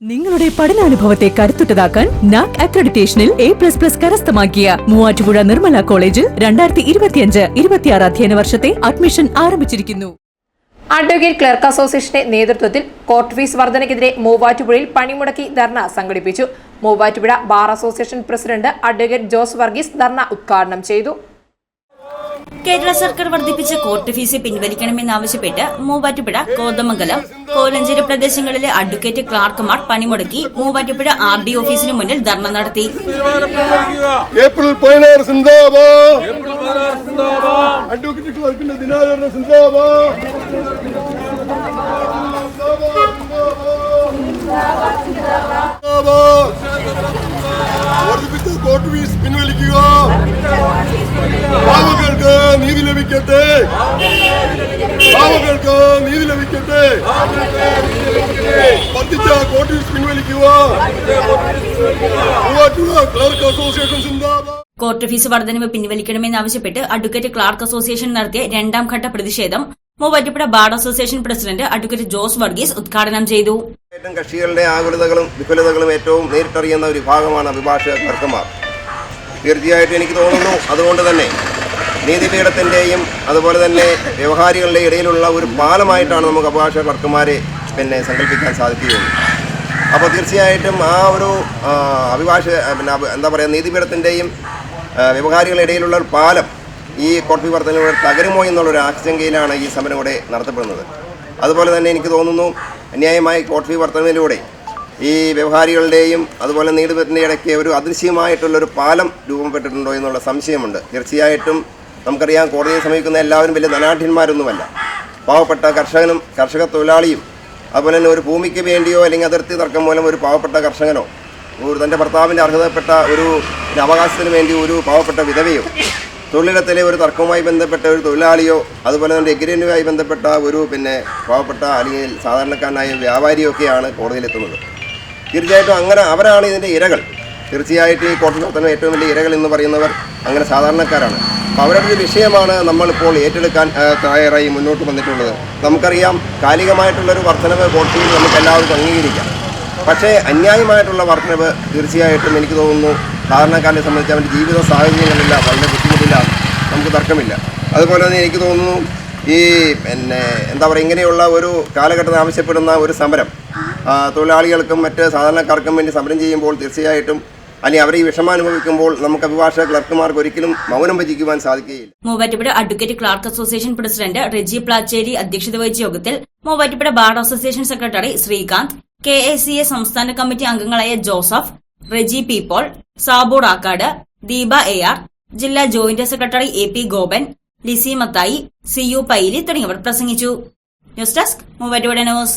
നിങ്ങളുടെ പഠനാനുഭവത്തെ കരുത്തുറ്റതാക്കാൻ നാക് അക്രഡിറ്റേഷനിൽ എ പ്ലസ് പ്ലസ് കരസ്ഥമാക്കിയ മൂവാറ്റുപുഴ നിർമ്മല കോളേജിൽ രണ്ടായിരത്തി ഇരുപത്തിയഞ്ച് ഇരുപത്തിയാറ് അധ്യയന വർഷത്തെ അഡ്മിഷൻ ആരംഭിച്ചിരിക്കുന്നു. അഡ്വക്കേറ്റ് ക്ലർക്ക് അസോസിയേഷന്റെ നേതൃത്വത്തിൽ കോർട്ട് ഫീസ് വർധനയ്ക്കെതിരെ മൂവാറ്റുപുഴയിൽ പണിമുടക്കി ധർണ സംഘടിപ്പിച്ചു. Muvattupuzha bar association president advocate Jose Varghese ധർണ ഉദ്ഘാടനം ചെയ്തു. കേരള സർക്കാർ വർദ്ധിപ്പിച്ച കോർട്ട് ഫീസ് പിൻവലിക്കണമെന്നാവശ്യപ്പെട്ട് മൂവാറ്റുപുഴ കോതമംഗലം കോലഞ്ചേരി പ്രദേശങ്ങളിലെ അഡ്വക്കേറ്റ് ക്ലാർക്കുമാർ പണിമുടക്കി മൂവാറ്റുപുഴ ആർ ഡി ഓഫീസിന് മുന്നിൽ ധർണ നടത്തി അഡ്വക്കേറ്റ് ദിനാചരണ ഫീസ് പിൻവലിക്കുക പാവങ്ങൾക്ക് നീതി ലഭിക്കട്ടെ. പാവങ്ങൾക്ക് നീതി ലഭിക്കട്ടെ. വർദ്ധിച്ച കോട്ടി പിൻവലിക്കുക. ക്ലർക്ക് അസോസിയേഷൻ സിന്ദാബാദ്. കോർട്ട് ഫീസ് വർധനവ് പിൻവലിക്കണമെന്നാവശ്യപ്പെട്ട് അഡ്വക്കേറ്റ് ക്ലാർക്ക് അസോസിയേഷൻ നടത്തിയ രണ്ടാം ഘട്ട പ്രതിഷേധം Muvattupuzha bar association president advocate Jose Varghese ഉദ്ഘാടനം ചെയ്തു. ഏറ്റവും കക്ഷികളുടെ ആകുലതകളും വിഫലതകളും ഏറ്റവും നേരിട്ടറിയുന്ന ഒരു വിഭാഗമാണ് അഭിഭാഷക തീർച്ചയായിട്ടും എനിക്ക് തോന്നുന്നു അതുകൊണ്ട് തന്നെ നീതിപീഠത്തിന്റെയും അതുപോലെ തന്നെ വ്യവഹാരികളുടെ ഇടയിലുള്ള ഒരു പാലമായിട്ടാണ് നമുക്ക് അഭിഭാഷക ക്ലർക്കുമാരെ പിന്നെ സങ്കല്പിക്കാൻ സാധിക്കുകയുള്ളൂ. അപ്പോൾ തീർച്ചയായിട്ടും ആ ഒരു അഭിഭാഷ പിന്നെ എന്താ പറയുക നീതിപീഠത്തിന്റെയും വ്യവഹാരികളുടെ ഇടയിലുള്ള ഒരു പാലം ഈ കോടതി വിവർത്തനങ്ങൾ തകരുമോ എന്നുള്ളൊരു ആശങ്കയിലാണ് ഈ സമരം ഇവിടെ നടത്തപ്പെടുന്നത്. അതുപോലെ തന്നെ എനിക്ക് തോന്നുന്നു അന്യായമായി കോടതി ഫീ വർധനയിലൂടെ ഈ വ്യവഹാരികളുടെയും അതുപോലെ നീതിപത്തിന്റെ ഇടയ്ക്ക് ഒരു അദൃശ്യമായിട്ടുള്ളൊരു പാലം രൂപപ്പെട്ടിട്ടുണ്ടോ എന്നുള്ള സംശയമുണ്ട്. തീർച്ചയായിട്ടും നമുക്കറിയാം കോടതിയെ സമീപിക്കുന്ന എല്ലാവരും വലിയ ധനാഠ്യന്മാരൊന്നുമല്ല പാവപ്പെട്ട കർഷകനും കർഷക തൊഴിലാളിയും അതുപോലെ തന്നെ ഒരു ഭൂമിക്ക് വേണ്ടിയോ അല്ലെങ്കിൽ അതിർത്തി തർക്കം മൂലം ഒരു പാവപ്പെട്ട കർഷകനോ ഒരു തന്റെ ഭർത്താവിന്റെ അർഹതപ്പെട്ട ഒരു അവകാശത്തിന് വേണ്ടി ഒരു പാവപ്പെട്ട വിധവയോ തൊഴിലിടത്തിലെ ഒരു തർക്കവുമായി ബന്ധപ്പെട്ട ഒരു തൊഴിലാളിയോ അതുപോലെ തന്നെ എഗ്രിയന്റുമായി ബന്ധപ്പെട്ട ഒരു പിന്നെ പാവപ്പെട്ട അല്ലെങ്കിൽ സാധാരണക്കാരനായ വ്യാപാരിയൊക്കെയാണ് കോടതിയിലെത്തുന്നത്. തീർച്ചയായിട്ടും അങ്ങനെ അവരാണ് ഇതിന്റെ ഇരകൾ. തീർച്ചയായിട്ടും ഈ കോട്ടനത്തിന് ഏറ്റവും വലിയ ഇരകൾ എന്ന് പറയുന്നവർ അങ്ങനെ സാധാരണക്കാരാണ്. അപ്പോൾ അവരുടെ ഒരു വിഷയമാണ് നമ്മളിപ്പോൾ ഏറ്റെടുക്കാൻ തയ്യാറായി മുന്നോട്ട് വന്നിട്ടുള്ളത്. നമുക്കറിയാം കാലികമായിട്ടുള്ളൊരു വർധനവ് കോടതിയിൽ നമുക്ക് എല്ലാവർക്കും അംഗീകരിക്കാം. പക്ഷേ അന്യായമായിട്ടുള്ള വർധനവ് തീർച്ചയായിട്ടും എനിക്ക് തോന്നുന്നു സാധാരണക്കാരനെ സംബന്ധിച്ച് അവന്റെ ജീവിത സാഹചര്യങ്ങളില്ല വളരെ ബുദ്ധിമുട്ടില്ല നമുക്ക് തർക്കമില്ല. അതുപോലെ തന്നെ എനിക്ക് തോന്നുന്നു ഈ പിന്നെ എന്താ പറയുക ഇങ്ങനെയുള്ള ഒരു കാലഘട്ടത്തിൽ ആവശ്യപ്പെടുന്ന ഒരു സമരം തൊഴിലാളികൾക്കും മറ്റ് സാധാരണക്കാർക്കും വേണ്ടി സമരം ചെയ്യുമ്പോൾ തീർച്ചയായിട്ടും അല്ലെങ്കിൽ ഈ വിഷമം നമുക്ക് അഭിഭാഷക ക്ലർക്കുമാർക്ക് ഒരിക്കലും മൗനം ഭജിക്കുവാൻ സാധിക്കുകയില്ല. Muvattupuzha advocate clerk association president Reji Plachery അധ്യക്ഷത വഹിച്ച യോഗത്തിൽ Muvattupuzha bar association secretary Sreekanth K A C A സംസ്ഥാന കമ്മിറ്റി അംഗങ്ങളായ Joseph Reji P Paul Sabu Deepa A R ജില്ലാ joint secretary A P Gopan Lissy Mathai C U Paily തുടങ്ങിയവർ പ്രസംഗിച്ചു. News desk Muvattupuzha news.